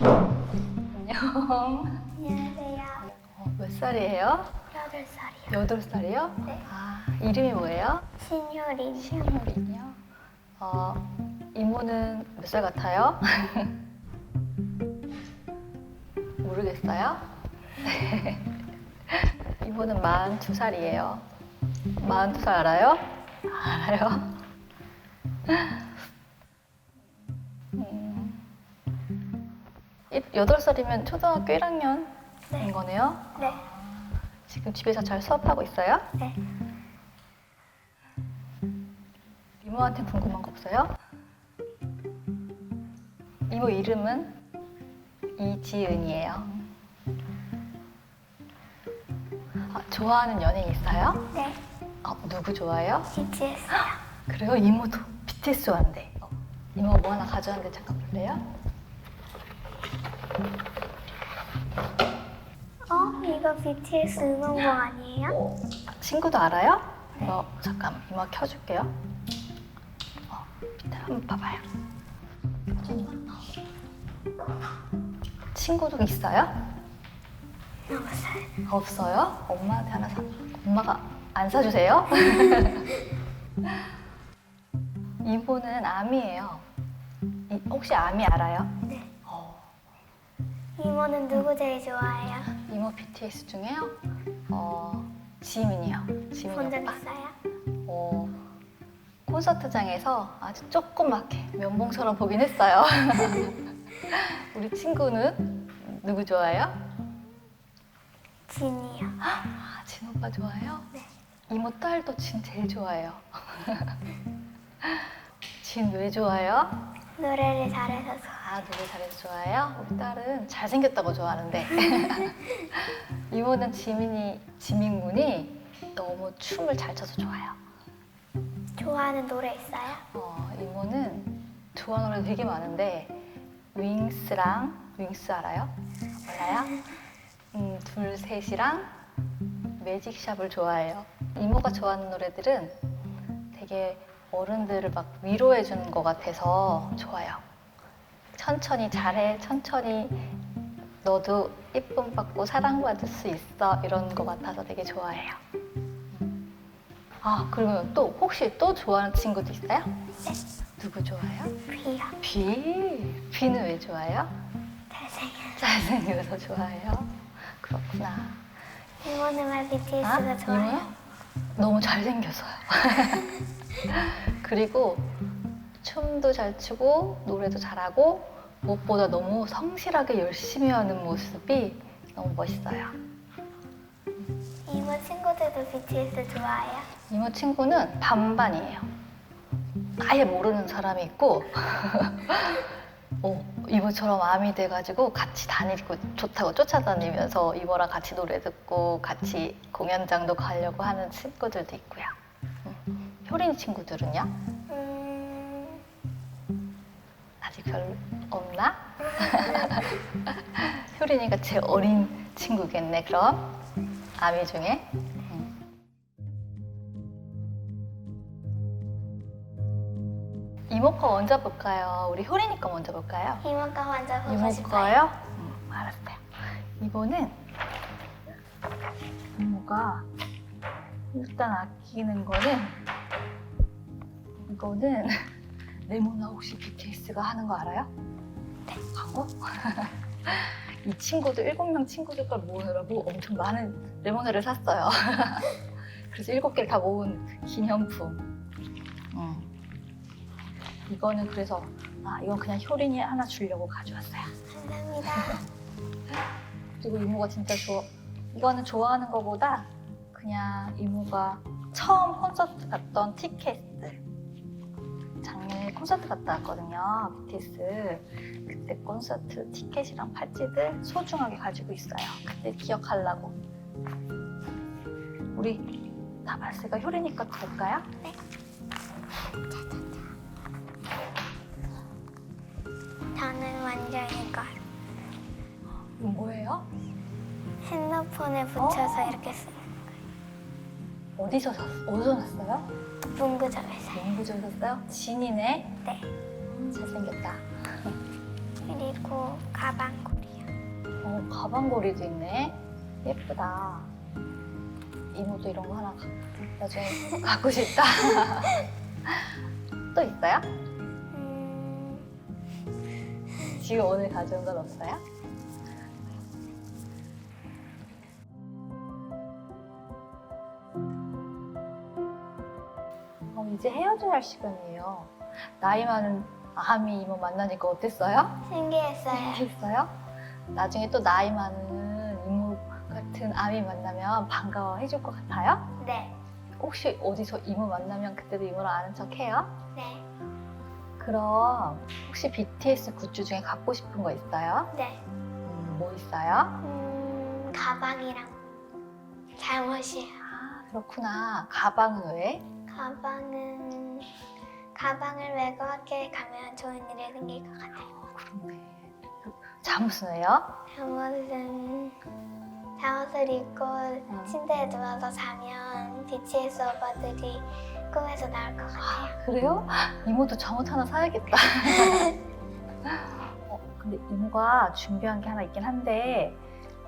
안녕. 안녕하세요. 어, 몇 살이에요? 여덟 살이요. 여덟 살이요? 네. 아, 이름이 뭐예요? 신효린. 신효린이요. 어, 이모는 몇 살 같아요? 모르겠어요? 이모는 42살이에요. 42살 알아요? 알아요? 여덟 살이면 초등학교 1학년인 네. 거네요? 네. 지금 집에서 잘 수업하고 있어요? 네. 이모한테 궁금한 거 없어요? 이모 이름은 이지은이에요. 아, 좋아하는 연예인 있어요? 네. 어, 누구 좋아해요? BTS요. 그래요? 이모도 BTS 좋아한대. 어, 이모가 뭐 하나 가져왔는데 잠깐 볼래요? 어? 이거 BTS 응원봉 아니에요? 어, 친구도 알아요? 이거 잠깐 이모 켜줄게요. 어, 밑에 한번 봐봐요. 친구도 있어요? 없어요. 없어요? 엄마한테 하나 사. 엄마가 안 사주세요? 이모는 아미예요. 이- 혹시 아미 알아요? 이모는 누구 제일 좋아해요? 이모 BTS 중에요? 어, 지민이요. 지민 본적 오빠. 있어요? 어, 콘서트장에서 아주 조그맣게 면봉처럼 보긴 했어요. 우리 친구는 누구 좋아해요? 진이요. 아, 진 오빠 좋아해요? 네. 이모 딸도 진 제일 좋아해요. 진 왜 좋아해요? 노래를 잘해서 좋 아. 아, 노래 잘해서 좋아해요? 우리 딸은 잘생겼다고 좋아하는데. 이모는 지민이, 지민군이 너무 춤을 잘 춰서 좋아요. 좋아하는 노래 있어요? 어, 이모는 좋아하는 노래 되게 많은데 윙스랑 윙스 알아요? 몰라요? 음, 둘 셋이랑 매직샵을 좋아해요. 이모가 좋아하는 노래들은 되게 어른들을 막 위로해 주는 것 같아서 좋아요. 천천히 잘해, 천천히 너도 예쁨 받고 사랑받을 수 있어 이런 것 같아서 되게 좋아해요. 아 그러면 또 혹시 또 좋아하는 친구도 있어요? 네. 누구 좋아해요? 비요. 비. 비는 왜 좋아해요? 잘생겨. 잘생겨서 좋아해요. 그렇구나. 이모는 왜 BTS가 아, 좋아요? 이모요? 너무 잘생겨서요. 그리고 춤도 잘 추고 노래도 잘하고 무엇보다 너무 성실하게 열심히 하는 모습이 너무 멋있어요. 이모 친구들도 BTS 좋아해요? 이모 친구는 반반이에요. 아예 모르는 사람이 있고, 어, 이모처럼 암이 돼가지고 같이 다니고 좋다고 쫓아다니면서 이모랑 같이 노래 듣고 같이 공연장도 가려고 하는 친구들도 있고요. 음. 효린 친구들은요? 음, 아직 별로 없나? 효린이가 제일 어린 친구겠네, 그럼? 아미 중에? 음. 이모 거 먼저 볼까요? 우리 효린이 거 먼저 볼까요? 이모가 먼저 보고 이모 싶어요. 거요? 음, 알았어요. 이거는 이모가 일단 아끼는 거는 이거는 레모나 혹시 BTS가 하는 거 알아요? 네. 광고? 이 친구도 일곱 명 친구들 걸 모으느라고 엄청 많은 레모나를 샀어요. 그래서 일곱 개를 다 모은 기념품. 음. 이거는 그래서 아 이건 그냥 효린이 하나 주려고 가져왔어요. 감사합니다. 그리고 이모가 진짜 좋아. 이거는 좋아하는 것보다 그냥 이모가 처음 콘서트 갔던 티켓들. 콘서트 갔다 왔거든요. BTS. 그때 콘서트 티켓이랑 팔찌들 소중하게 가지고 있어요. 그때 기억하려고. 우리 나발스가 효린이 것 볼까요? 저는 완전 이거 이거 뭐예요? 핸드폰에 붙여서 어. 이렇게 쓰는 어디서 샀, 어디서 샀어요? 문구점에서. 연구소에 샀어요? 진이네? 네. 잘생겼다. 그리고 가방고리요. 어, 가방고리도 있네. 예쁘다. 이모도 이런 거 하나 가- 나중에 갖고 싶다. 또 있어요? 음, 지금 오늘 가져온 건 없어요? 이제 헤어져야 할 시간이에요. 나이 많은 아미 이모 만나니까 어땠어요? 신기했어요. 재밌어요? 나중에 또 나이 많은 이모 같은 아미 만나면 반가워 해줄 것 같아요? 네, 혹시 어디서 이모 만나면 그때도 이모랑 아는 척 해요? 네, 그럼 혹시 BTS 굿즈 중에 갖고 싶은 거 있어요? 네. 음, 뭐 있어요? 음, 가방이랑 잠옷이요. 아, 그렇구나. 가방은 왜? 가방은 가방을 메고 학교에 가면 좋은 일이 생길 것 같아요. 그렇네. 잠옷은 왜요? 잠옷은 잠옷을 입고 침대에 누워서 자면 BTS 오빠들이 꿈에서 나올 것 같아요. 아, 그래요? 이모도 잠옷 하나 사야겠다. 어, 근데 이모가 준비한 게 하나 있긴 한데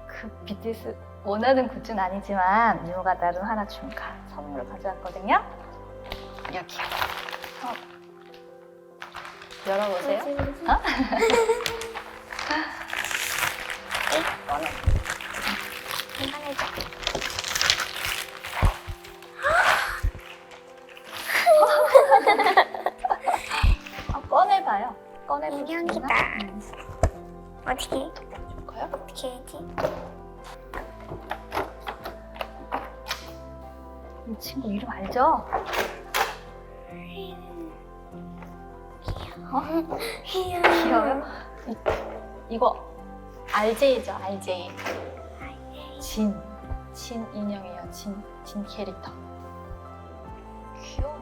그 BTS 원하는 굿즈는 아니지만 이모가 나름 하나 준 가- 선물을 가져왔거든요. 여기. 어. 열어보세요. 어? 꺼내. 어, 꺼내봐요. 꺼내보세요. 인형이다. 음, 어떻게 줄까요? 어떻게 해야지? 이 친구 이름 알죠? 어? 귀여워요? 이, 이거 RJ죠, RJ. 진. 진 인형이에요, 진. 진 캐릭터. 귀여워.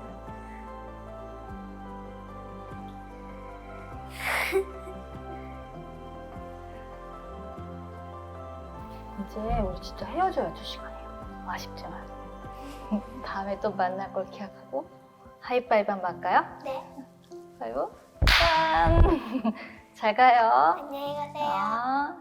이제 우리 진짜 헤어져야 될 시간이에요. 아쉽지만. 다음에 또 만날 걸 기약하고 하이파이브 한번 할까요? 네. 아이고 짠! 잘 가요. 안녕히 가세요. 아.